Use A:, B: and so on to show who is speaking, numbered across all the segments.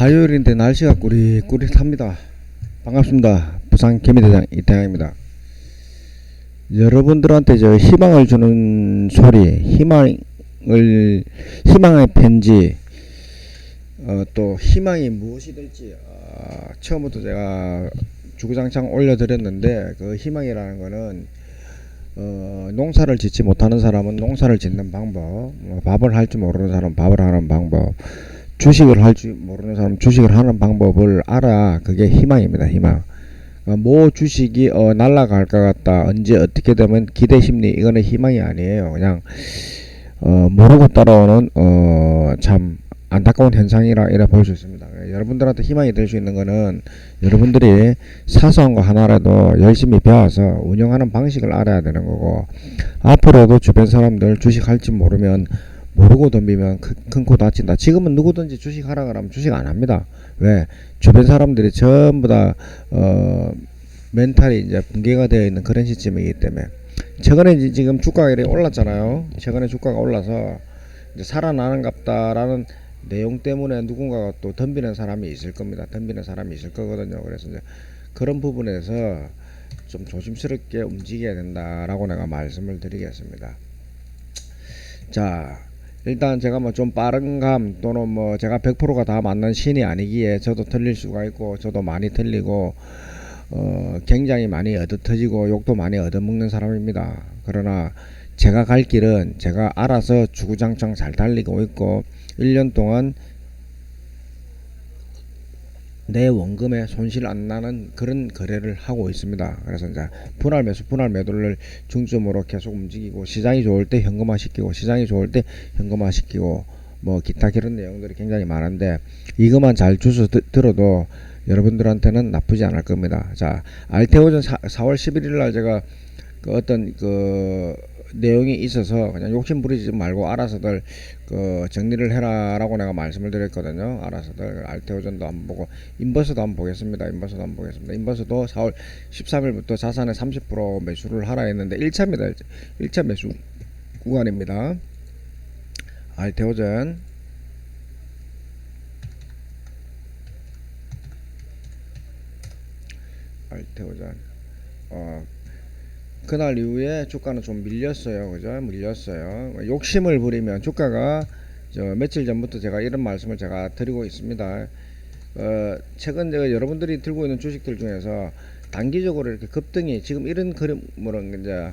A: 화요일인데 날씨가 꾸릿꾸릿합니다. 반갑습니다. 부산 개미대장 이태양입니다. 여러분들한테 저 희망을 주는 소리, 희망을 희망의 편지, 어, 또 희망이 무엇이 될지 어, 처음부터 제가 주구장창 올려드렸는데 그 희망이라는 거는 어, 농사를 짓지 못하는 사람은 농사를 짓는 방법, 뭐 밥을 할 줄 모르는 사람은 밥을 하는 방법, 주식을 할 줄 모르는 사람은 주식을 하는 방법을 알아 그게 희망입니다. 희망. 어, 뭐 주식이 어, 날라갈 것 같다. 언제 어떻게 되면 기대 심리 이거는 희망이 아니에요. 그냥 어, 모르고 따라오는 어, 참 안타까운 현상이라 이라 볼 수 있습니다. 예, 여러분들한테 희망이 될 수 있는 거는 여러분들이 사소한 거 하나라도 열심히 배워서 운영하는 방식을 알아야 되는 거고 앞으로도 주변 사람들 주식할지 모르면 모르고 덤비면 큰 코 다친다. 지금은 누구든지 주식 하라 그러면 주식 안 합니다. 왜? 주변 사람들이 전부 다 어, 멘탈이 이제 붕괴가 되어 있는 그런 시점이기 때문에 최근에 지- 지금 주가가 이렇게 올랐잖아요. 최근에 주가가 올라서 이제 살아나는 갑다라는 내용 때문에 누군가가 또 덤비는 사람이 있을 겁니다. 덤비는 사람이 있을 거거든요. 그래서 이제 그런 부분에서 좀 조심스럽게 움직여야 된다라고 내가 말씀을 드리겠습니다. 자, 일단 제가 뭐 좀 빠른 감 또는 뭐 제가 100%가 다 맞는 신이 아니기에 저도 틀릴 수가 있고 저도 많이 틀리고 어, 굉장히 많이 얻어터지고 욕도 많이 얻어먹는 사람입니다. 그러나 제가 갈 길은 제가 알아서 주구장창 잘 달리고 있고 1년 동안 내 원금에 손실 안 나는 그런 거래를 하고 있습니다. 그래서 이제 분할 매수, 분할 매도를 중점으로 계속 움직이고 시장이 좋을 때 현금화 시키고 시장이 좋을 때 현금화 시키고 뭐 기타 그런 내용들이 굉장히 많은데 이것만 잘 드- 들어도 여러분들한테는 나쁘지 않을 겁니다. 자, 알테오전 4, 4월 11일 날 제가 그 어떤 그 내용이 있어서 그냥 욕심 부리지 말고 알아서들 그 정리를 해라라고 내가 말씀을 드렸거든요. 알아서들 알테오전도 한번 보고 인버스도 한번 보겠습니다. 인버스도 한번 보겠습니다. 인버스도 4월 13일부터 자산의 30% 매수를 하라 했는데 1차입니다. 1차 매수 구간입니다. 알테오전 알테오전 어 그날 이후에 주가는 좀 밀렸어요. 그죠? 밀렸어요. 욕심을 부리면 주가가 저 며칠 전부터 제가 이런 말씀을 제가 드리고 있습니다. 어, 최근 제가 여러분들이 들고 있는 주식들 중에서 단기적으로 이렇게 급등이 지금 이런 그림으로 이제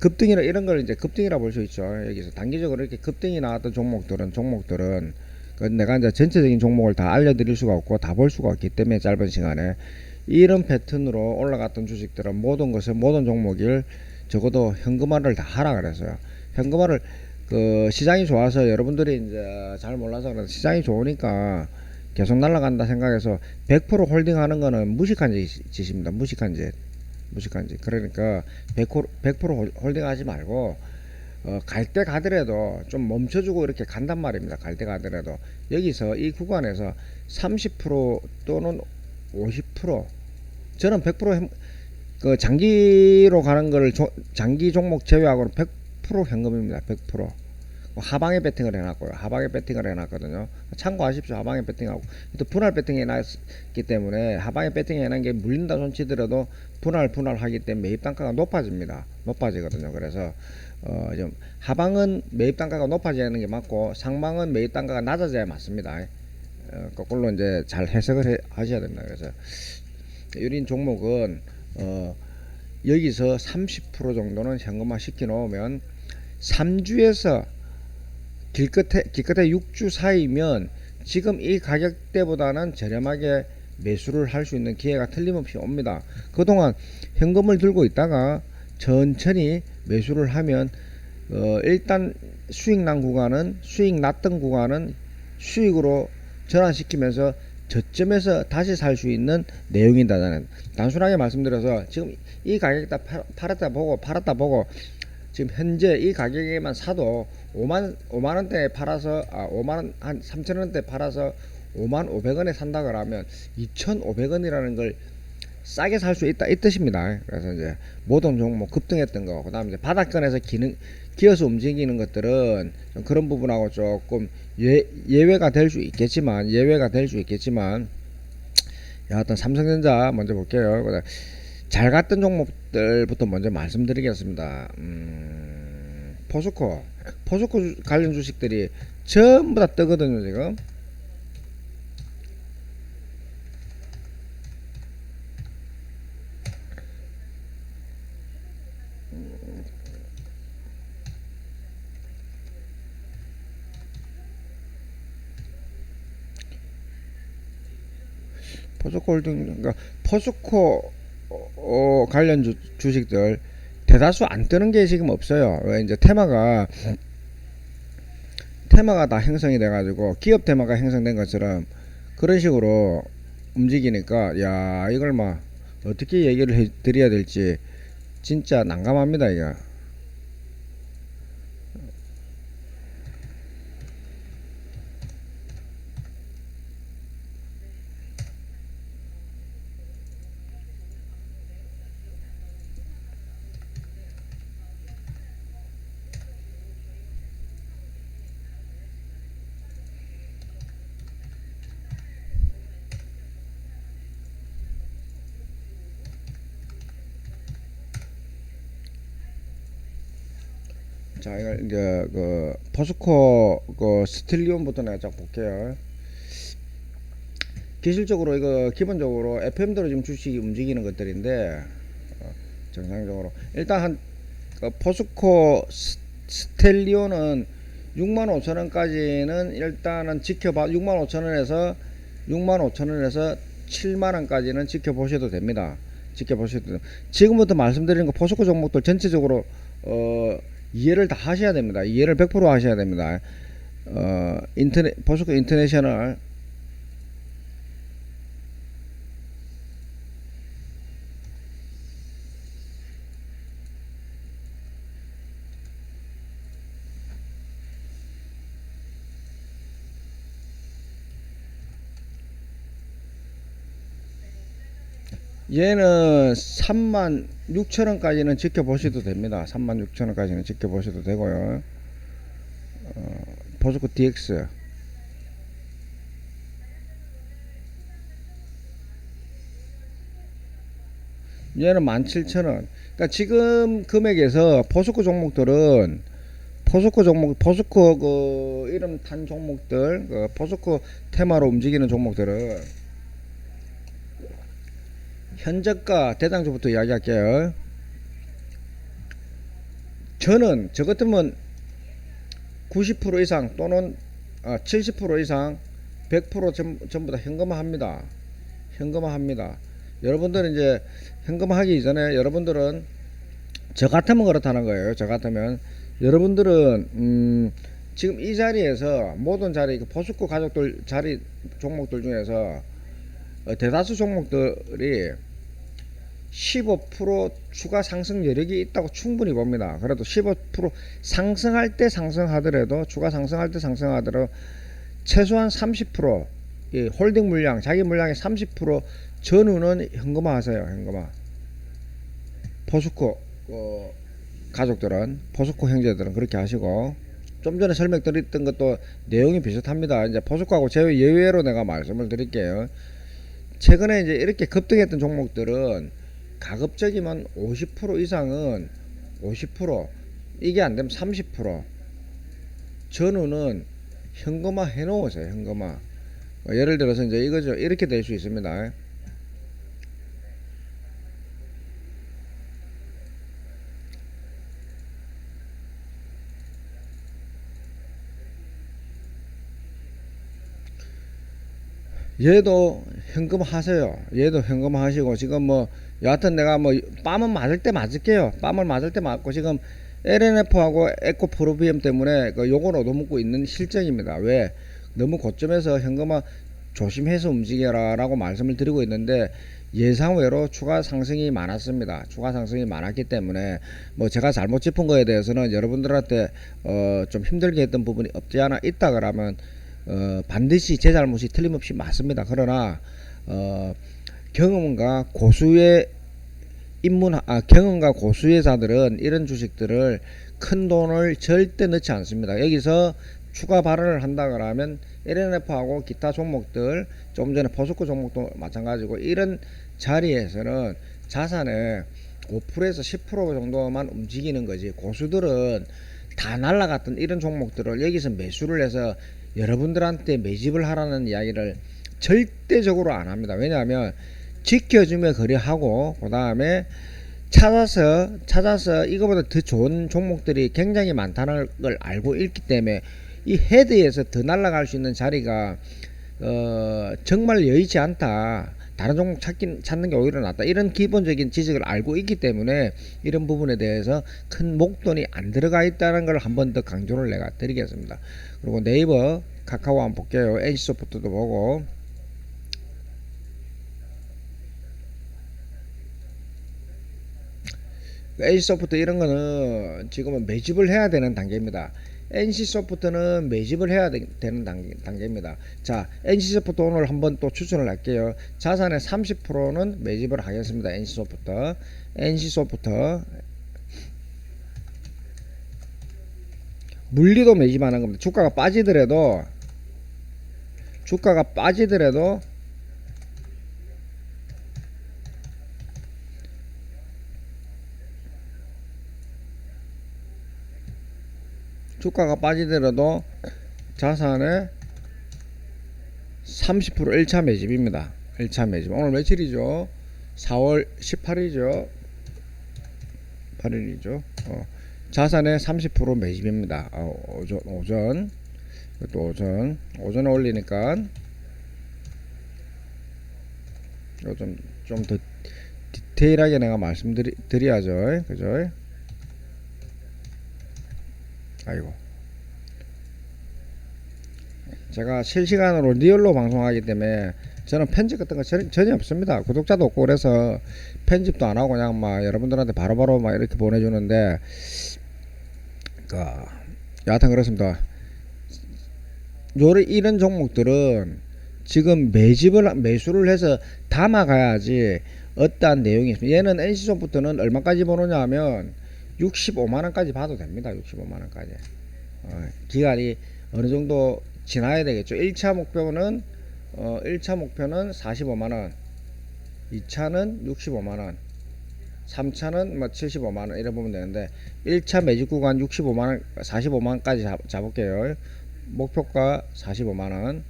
A: 급등이라 이런 걸 이제 급등이라 볼 수 있죠. 여기서 단기적으로 이렇게 급등이 나왔던 종목들은 종목들은 그 내가 이제 전체적인 종목을 다 알려드릴 수가 없고 다 볼 수가 없기 때문에 짧은 시간에 이런 패턴으로 올라갔던 주식들은 모든 것을 모든 종목을 적어도 현금화를 다 하라 그랬어요. 현금화를 그 시장이 좋아서 여러분들이 이제 잘 몰라서 그런데 시장이 좋으니까 계속 날아간다 생각해서 100% 홀딩하는 거는 무식한 짓- 짓입니다. 무식한 짓. 무식한 짓. 그러니까 100%, 100% 홀딩하지 말고 어, 갈 때 가더라도 좀 멈춰주고 이렇게 간단 말입니다. 갈 때 가더라도 여기서 이 구간에서 30% 또는 50% 저는 100% 현- 그 장기로 가는 거를 조- 장기 종목 제외하고는 100% 현금입니다. 100%. 하방에 배팅을 해놨고요. 하방에 배팅을 해놨거든요. 참고하십시오. 하방에 배팅하고 또 분할 배팅 해놨기 때문에 하방에 배팅 해놓은 게 물린다 손치더라도 분할 분할하기 때문에 매입 단가가 높아집니다. 높아지거든요. 그래서 어, 좀 하방은 매입 단가가 높아지는 게 맞고 상방은 매입 단가가 낮아져야 맞습니다. 어, 거꾸로 이제 잘 해석을 해, 하셔야 됩니다. 그래서 유린 종목은 어, 여기서 30% 정도는 현금화 시켜 놓으면 3주에서 길끝에 길끝에 6주 사이면 지금 이 가격대보다는 저렴하게 매수를 할 수 있는 기회가 틀림없이 옵니다. 그동안 현금을 들고 있다가 천천히 매수를 하면 어, 일단 수익 난 구간은 수익 났던 구간은 수익으로 전환시키면서 저점에서 다시 살 수 있는 내용이다. 나는 단순하게 말씀드려서 지금 이 가격에다 팔- 팔았다 보고 팔았다 보고 지금 현재 이 가격에만 사도 5만 5만 원대에 팔아서 아 5만 원 한 3천 원대 팔아서 5만 500원에 산다 그러면 2,500원이라는 걸 싸게 살 수 있다 이 뜻입니다. 그래서 이제 모든 종목 급등했던 거, 그다음에 바닥권에서 기능 기어서 움직이는 것들은 좀 그런 부분하고 조금 예, 예외가 될 수 있겠지만 예외가 될 수 있겠지만 여하튼 삼성전자 먼저 볼게요. 잘 갔던 종목들부터 먼저 말씀드리겠습니다. 음, 포스코 포스코 주- 관련 주식들이 전부 다 뜨거든요 지금. 포스코 홀딩 그러니까 포스코 어, 어, 관련 주, 주식들 대다수 안 뜨는 게 지금 없어요. 왜 이제 테마가 테마가 다 형성이 돼가지고 기업 테마가 형성된 것처럼 그런 식으로 움직이니까 야 이걸 막 어떻게 얘기를 해 드려야 될지 진짜 난감합니다 이거. 자, 이거 이제 그 포스코 그 스틸리온부터 내가 쫙 볼게요. 기술적으로 이거 기본적으로 FM대로 지금 주식이 움직이는 것들인데 어, 정상적으로 일단 한그 포스코 스- 스텔리온은 6만 5천 원까지는 일단은 지켜봐 6만 5천 원에서 6만 5천 원에서 7만 원까지는 지켜보셔도 됩니다. 지켜보셔도 됩니다. 지금부터 말씀드리는 거 포스코 종목들 전체적으로 어 이해를 다 하셔야 됩니다. 이해를 100% 하셔야 됩니다. 어, 인터넷, 포스코 인터내셔널. 얘는 3만 6천 원까지는 지켜보셔도 됩니다. 3만 6천 원까지는 지켜보셔도 되고요. 어, 포스코 DX 얘는 17,000원. 그러니까 지금 금액에서 포스코 종목들은 포스코 종목, 포스코 그 이름 탄 종목들, 그 포스코 테마로 움직이는 종목들은 현저가 대장주부터 이야기할게요. 저는 저 같으면 90% 이상 또는 아, 70% 이상 100% 전, 전부 다 현금화 합니다. 현금화 합니다. 여러분들은 이제 현금화 하기 이전에 여러분들은 저 같으면 그렇다는 거예요. 저 같으면 여러분들은 음, 지금 이 자리에서 모든 자리 그 포스코 가족들 자리 종목들 중에서 어, 대다수 종목들이 15% 추가 상승 여력이 있다고 충분히 봅니다. 그래도 15% 상승할 때 상승하더라도 추가 상승할 때 상승하더라도 최소한 30%이 홀딩 물량 자기 물량의 30% 전후는 현금화 하세요. 현금화. 포스코 어, 가족들은 포스코 형제들은 그렇게 하시고 좀 전에 설명드렸던 것도 내용이 비슷합니다. 이제 포스코하고 제외 예외로 내가 말씀을 드릴게요. 최근에 이제 이렇게 급등했던 종목들은 가급적이면 50% 이상은 50% 이게 안 되면 30% 전후는 현금화 해 놓으세요. 현금화. 어, 예를 들어서 이제 이거죠. 이렇게 될 수 있습니다. 얘도 현금 하세요. 얘도 현금 하시고 지금 뭐 여하튼 내가 뭐 빰은 맞을 때 맞을게요. 빰을 맞을 때 맞고 지금 LNF하고 에코 프로비엠 때문에 그 요걸 얻어먹고 있는 실정입니다. 왜 너무 고점에서 현금화 조심해서 움직여라 라고 말씀을 드리고 있는데 예상외로 추가 상승이 많았습니다. 추가 상승이 많았기 때문에 뭐 제가 잘못 짚은 거에 대해서는 여러분들한테 어 좀 힘들게 했던 부분이 없지 않아 있다 그러면 어 반드시 제 잘못이 틀림없이 맞습니다. 그러나 어 경험과 고수의 입문 아 경험과 고수의 자들은 이런 주식들을 큰 돈을 절대 넣지 않습니다. 여기서 추가 발언을 한다 그러면 LNF하고 기타 종목들 좀 전에 포스코 종목도 마찬가지고 이런 자리에서는 자산의 5%에서 10% 정도만 움직이는 거지 고수들은 다 날라갔던 이런 종목들을 여기서 매수를 해서 여러분들한테 매집을 하라는 이야기를 절대적으로 안 합니다. 왜냐하면 지켜주며 거래하고 그 다음에 찾아서 찾아서 이거보다 더 좋은 종목들이 굉장히 많다는 걸 알고 있기 때문에 이 헤드에서 더 날아갈 수 있는 자리가 어, 정말 여의치 않다. 다른 종목 찾긴 찾는 게 오히려 낫다. 이런 기본적인 지식을 알고 있기 때문에 이런 부분에 대해서 큰 목돈이 안 들어가 있다는 걸 한 번 더 강조를 내가 드리겠습니다. 그리고 네이버, 카카오 한번 볼게요. NC소프트도 보고 NC소프트 이런 거는 지금은 매집을 해야 되는 단계입니다. NC소프트는 매집을 해야 되, 는 단계, 단계 입니다. 자, NC소프트 오늘 한번 또 추천을 할게요. 자산의 30%는 매집을 하겠습니다. NC소프트. NC소프트. 물리도 매집하는 겁니다. 주가가 빠지더라도 주가가 빠지더라도 주가가 빠지더라도 자산의 30% 1차 매집입니다. 1차 매집. 오늘 며칠이죠? 4월 18일이죠. 8일이죠. 어, 자산의 30% 매집입니다. 어, 오전, 오전. 또 오전. 오전에 올리니까 좀, 좀더 디테일하게 내가 말씀드려야죠. 그죠? 아이고. 제가 실시간으로 리얼로 방송하기 때문에 저는 편집 같은 거 전- 전혀 없습니다. 구독자도 없고 그래서 편집도 안 하고 그냥 막 여러분들한테 바로바로 막 이렇게 보내주는데 그 여하튼 그렇습니다. 요런 이런 종목들은 지금 매집을 매수를 해서 담아가야지 어떠한 내용이 있습니다. 얘는 NC소프트는 얼마까지 보느냐 하면 65만 원까지 봐도 됩니다. 65만 원까지. 어, 기간이 어느 정도 지나야 되겠죠. 1차 목표는 어, 1차 목표는 45만 원. 2차는 65만 원. 3차는 뭐 75만 원 이래 보면 되는데 1차 매직 구간 65만 원, 45만 원까지 잡, 잡을게요. 목표가 45만 원.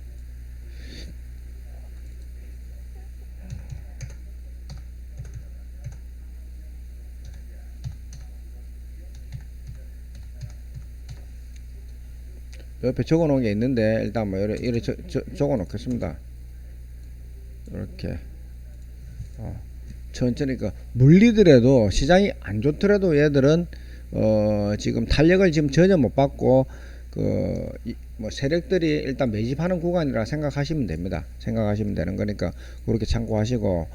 A: 옆에 적어 놓은 게 있는데 일단 뭐 저, 저, 적어 놓겠습니다. 이렇게 어, 천천히 그 물리더라도 시장이 안 좋더라도 얘들은 어, 지금 탄력을 지금 전혀 못 받고 그 뭐 세력들이 일단 매집하는 구간이라 생각하시면 됩니다. 생각하시면 되는 거니까 그렇게 참고하시고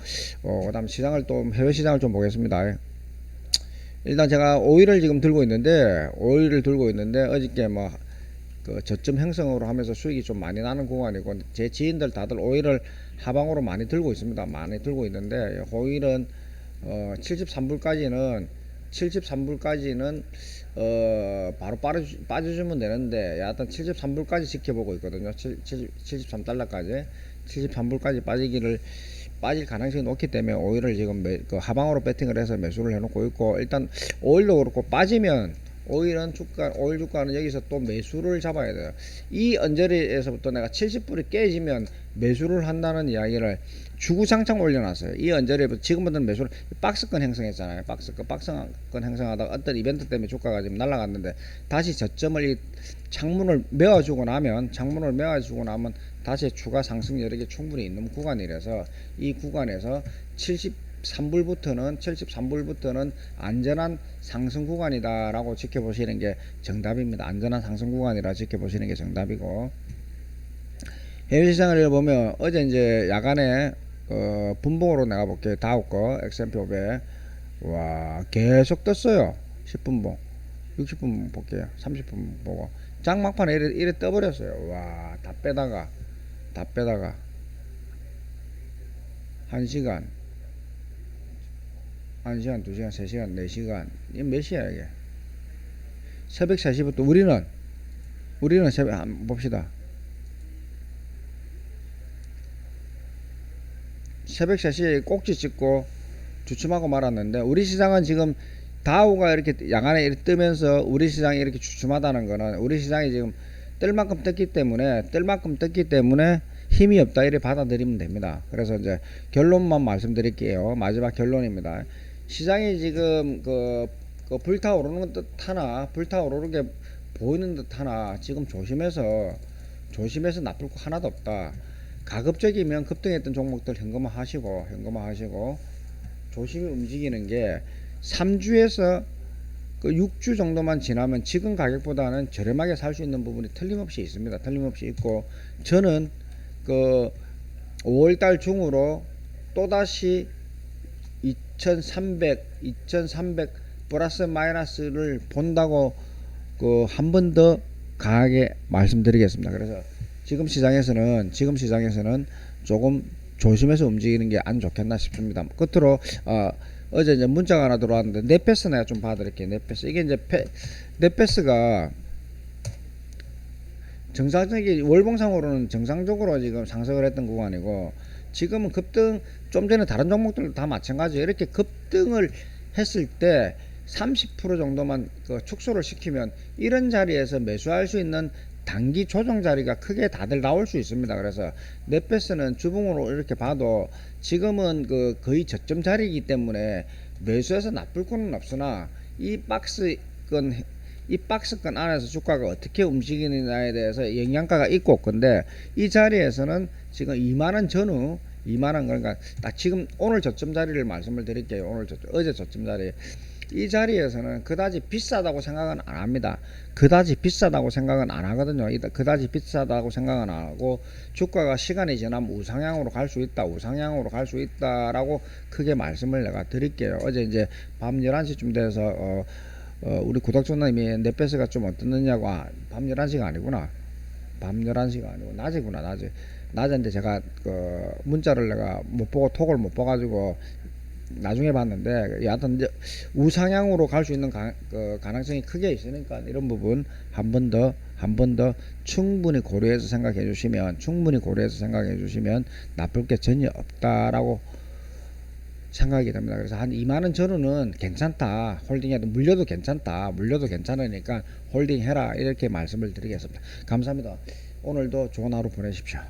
A: 어, 그다음 시장을 또 해외 시장을 좀 보겠습니다. 일단 제가 오일을 지금 들고 있는데 오일을 들고 있는데 어저께 뭐 그 저점 형성으로 하면서 수익이 좀 많이 나는 구간이고 제 지인들 다들 오일을 하방으로 많이 들고 있습니다. 많이 들고 있는데 오일은 어 73불까지는 73불까지는 어 바로 빠져, 빠져주면 되는데 여하튼 73불까지 지켜보고 있거든요. 73달러까지 73불까지 빠지기를 빠질 가능성이 높기 때문에 오일을 지금 매, 그 하방으로 배팅을 해서 매수를 해놓고 있고 일단 오일도 그렇고 빠지면 오일은 주가 오일 주가는 여기서 또 매수를 잡아야 돼요. 이 언저리에서부터 내가 70불이 깨지면 매수를 한다는 이야기를 주구장창 올려놨어요. 이 언저리부터 지금부터는 매수를 박스권 형성했잖아요. 박스권 박스권 형성하다가 어떤 이벤트 때문에 주가가 지금 날아갔는데 다시 저점을 이 창문을 메워주고 나면 창문을 메워주고 나면 다시 추가 상승 여력이 충분히 있는 구간이라서 이 구간에서 70 3불부터는 73불부터는 안전한 상승 구간이다라고 지켜보시는 게 정답입니다. 안전한 상승 구간이라 지켜보시는 게 정답이고 해외 시장을 보면 어제 이제 야간에 어, 분봉으로 내가 볼게요. 다우 거 S&P 500와 계속 떴어요. 10분봉 60분 볼게요. 30분 보고 장막판에 이래, 이래 떠버렸어요. 와 다 빼다가 다 빼다가 1시간 1시간, 2시간, 3시간, 4시간. 이게 몇 시야, 이게? 새벽 3시부터 우리는 우리는 새벽 한번 봅시다. 새벽 3시에 꼭지 찍고 주춤하고 말았는데 우리 시장은 지금 다우가 이렇게 양안에 이렇게 뜨면서 우리 시장이 이렇게 주춤하다는 거는 우리 시장이 지금 뜰 만큼 떴기 때문에 뜰 만큼 떴기 때문에 힘이 없다 이렇게 받아들이면 됩니다. 그래서 이제 결론만 말씀드릴게요. 마지막 결론입니다. 시장이 지금 그, 그 불타오르는 듯 하나 불타오르게 보이는 듯 하나 지금 조심해서 조심해서 나쁠 거 하나도 없다. 가급적이면 급등했던 종목들 현금화 하시고 현금화 하시고 조심히 움직이는 게 3주에서 그 6주 정도만 지나면 지금 가격보다는 저렴하게 살 수 있는 부분이 틀림없이 있습니다. 틀림없이 있고 저는 그 5월달 중으로 또다시 2300, 2300 플러스 마이너스를 본다고 그 한 번 더 강하게 말씀드리겠습니다. 그래서 지금 시장에서는 지금 시장에서는 조금 조심해서 움직이는 게 안 좋겠나 싶습니다. 끝으로 어, 어제 이제 문자가 하나 들어왔는데 넷패스 내가 좀 봐드릴게요. 넷패스 이게 이제 패, 넷패스가 정상적인 월봉상으로는 정상적으로 지금 상승을 했던 구간이고 지금은 급등 좀 전에 다른 종목들도 다 마찬가지예요. 이렇게 급등을 했을 때 30% 정도만 그 축소를 시키면 이런 자리에서 매수할 수 있는 단기 조정 자리가 크게 다들 나올 수 있습니다. 그래서 넷패스는 주봉으로 이렇게 봐도 지금은 그 거의 저점 자리이기 때문에 매수해서 나쁠 거는 없으나 이 박스권 이 박스권 안에서 주가가 어떻게 움직이느냐에 대해서 영향가가 있고 근데 이 자리에서는 지금 2만원 전후 2만원 그러니까 딱 지금 오늘 저점 자리를 말씀을 드릴게요 오늘 저점 어제 저점 자리 이 자리에서는 그다지 비싸다고 생각은 안 합니다. 그다지 비싸다고 생각은 안 하거든요. 이- 그다지 비싸다고 생각은 안 하고 주가가 시간이 지나면 우상향으로 갈 수 있다. 우상향으로 갈 수 있다라고 크게 말씀을 내가 드릴게요. 어제 이제 밤 11시쯤 돼서 어, 어, 우리 구독자님이 넷배스가 좀 어떻느냐고 아, 밤 11시가 아니구나. 밤 11시가 아니고 낮이구나. 낮에. 낮인데 제가 그 문자를 내가 못 보고 톡을 못 봐가지고 나중에 봤는데 여하튼 이제 우상향으로 갈 수 있는 가, 그 가능성이 크게 있으니까 이런 부분 한 번 더 한 번 더 충분히 고려해서 생각해 주시면 충분히 고려해서 생각해 주시면 나쁠 게 전혀 없다라고 생각이 됩니다. 그래서 한 2만 원 전후는 괜찮다. 홀딩해도 물려도 괜찮다. 물려도 괜찮으니까 홀딩해라. 이렇게 말씀을 드리겠습니다. 감사합니다. 오늘도 좋은 하루 보내십시오.